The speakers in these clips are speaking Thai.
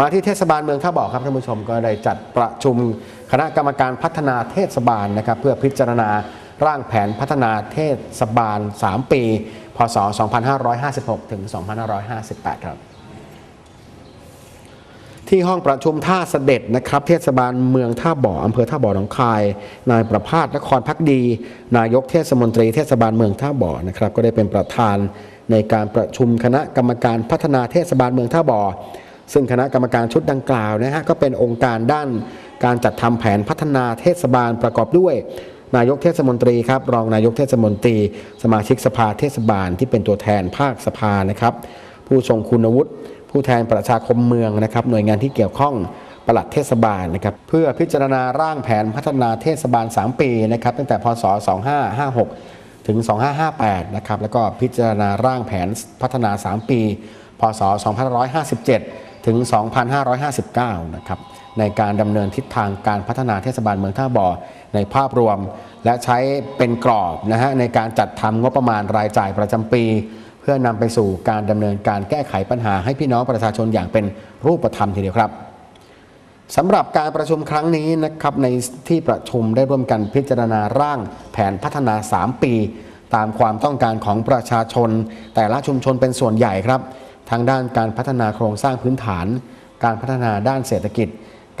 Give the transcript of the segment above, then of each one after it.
มาที่เทศบาลเมืองท่าบ่อครับท่านผู้ชมก็ได้จัดประชุมคณะกรรมการพัฒนาเทศบาลนะครับ เพื่อพิจารณาร่างแผนพัฒนาเทศบาล 3 ปี พศ 2556 ถึง 2558 ครับ ที่ห้องประชุมท่าเสด็จนะครับ เทศบาลเมืองท่าบ่ออำเภอท่าบ่อหนองคาย นายประภาสนครพักดี นายกเทศมนตรีเทศบาลเมืองท่าบ่อนะครับ ก็ได้เป็นประธานในการประชุมคณะกรรมการพัฒนาเทศบาลเมืองท่าบ่อ ซึ่งคณะกรรมการชุดดังกล่าวนะฮะก็เป็นองค์การด้านการจัดทำแผนพัฒนาเทศบาลประกอบด้วย นายกเทศมนตรีครับรองนายกเทศมนตรี สมาชิกสภาเทศบาลที่เป็นตัวแทนภาคสภานะครับ ผู้ทรงคุณวุฒิผู้แทนประชาคมเมืองนะครับ หน่วยงานที่เกี่ยวข้องปลัดเทศบาลนะครับเพื่อพิจารณาร่างแผนพัฒนาเทศบาล 3 ปีนะครับตั้งแต่พศ 2556 ถึง 2558 นะครับแล้วก็พิจารณาร่างแผนพัฒนา 3 ปี พศ 2557 ถึง 2559 นะครับ ในการดำเนินทิศทางการพัฒนาเทศบาลเมืองท่าบ่อในภาพรวม และใช้เป็นกรอบนะฮะในการจัดทำงบประมาณรายจ่ายประจำปี เพื่อนำไปสู่การดำเนินการแก้ไขปัญหาให้พี่น้องประชาชนอย่างเป็นรูปธรรมทีเดียวครับสำหรับการประชุมครั้งนี้นะครับในที่ประชุมได้ร่วมกันพิจารณาร่างแผนพัฒนา 3 ปี ตามความต้องการของประชาชน แต่ละชุมชนเป็นส่วนใหญ่ครับ ทางด้านการพัฒนาโครงสร้างพื้นฐาน การพัฒนาด้านเศรษฐกิจ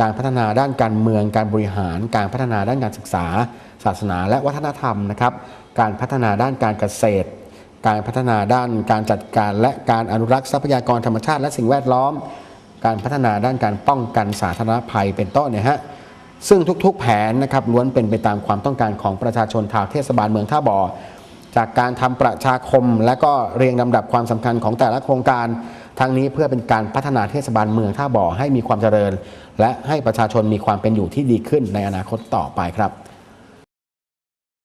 การพัฒนาด้านการเมือง การบริหาร การพัฒนาด้านการศึกษา ศาสนาและวัฒนธรรมนะครับ การพัฒนาด้านการเกษตร การพัฒนาด้านการจัดการ และการอนุรักษ์ทรัพยากรธรรมชาติและสิ่งแวดล้อม การพัฒนาด้านการป้องกันสาธารณภัยเป็นต้นเนี่ยฮะซึ่งทุกๆ แผนนะครับล้วนเป็นไปตามความต้องการของประชาชนชาวเทศบาลเมืองท่าบ่อ จากการทำประชาคม และก็เรียงลำดับความสำคัญของแต่ละโครงการทั้งนี้เพื่อเป็นการพัฒนาเทศบาลเมืองท่าบ่อให้มีความเจริญ และให้ประชาชนมีความเป็นอยู่ที่ดีขึ้นในอนาคตต่อไปครับ